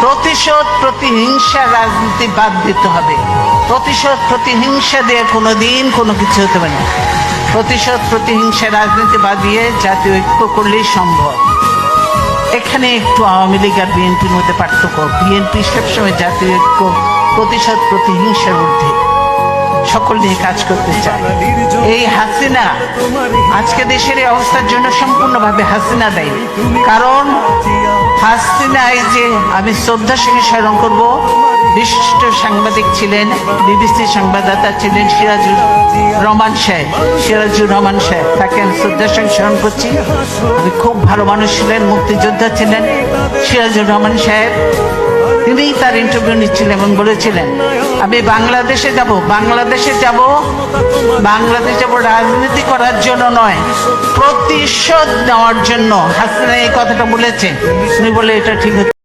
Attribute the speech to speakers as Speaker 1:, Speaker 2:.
Speaker 1: প্রতিশোধ প্রতিহিংসা রাজনীতি বাদ দিতে হবে। প্রতিশোধ প্রতিহিংসা দিয়ে কোনো দিন কোনো কিছু হতে পারে না। প্রতিশোধ প্রতিহিংসা রাজনীতি বাদ দিয়ে জাতীয় ঐক্য করলেই সম্ভব। এখানে একটু আওয়ামী লীগ আর বিএনপির মধ্যে পার্থক্য। বিএনপি সবসময় জাতীয় ঐক্য, প্রতিশোধ প্রতিহিংসার ঊর্ধ্বে। সকল নিয়ে কাজ করতে চায়। এই হাসিনা, আজকে দেশের এই অবস্থার জন্য সম্পূর্ণভাবে হাসিনা দেয়। কারণ এই যে আমি শ্রদ্ধার সঙ্গে স্মরণ করব। বিশিষ্ট সাংবাদিক ছিলেন, বিবিসি সংবাদদাতা ছিলেন সিরাজুর রহমান সাহেব। সিরাজুর রহমান সাহেব, তাকে আমি শ্রদ্ধার সঙ্গে স্মরণ করছি। উনি খুব ভালো মানুষ ছিলেন, মুক্তিযোদ্ধা ছিলেন। সিরাজুর রহমান সাহেব তিনিই তার ইন্টারভিউ নিচ্ছিলেন এবং বলেছিলেন আমি বাংলাদেশে যাব বাংলাদেশে যাব, বাংলাদেশ যাব রাজনীতি করার জন্য নয়, প্রতিশোধ নেওয়ার জন্য। হাসিনা এই কথাটা বলেছে। উনি বলে এটা ঠিক হচ্ছে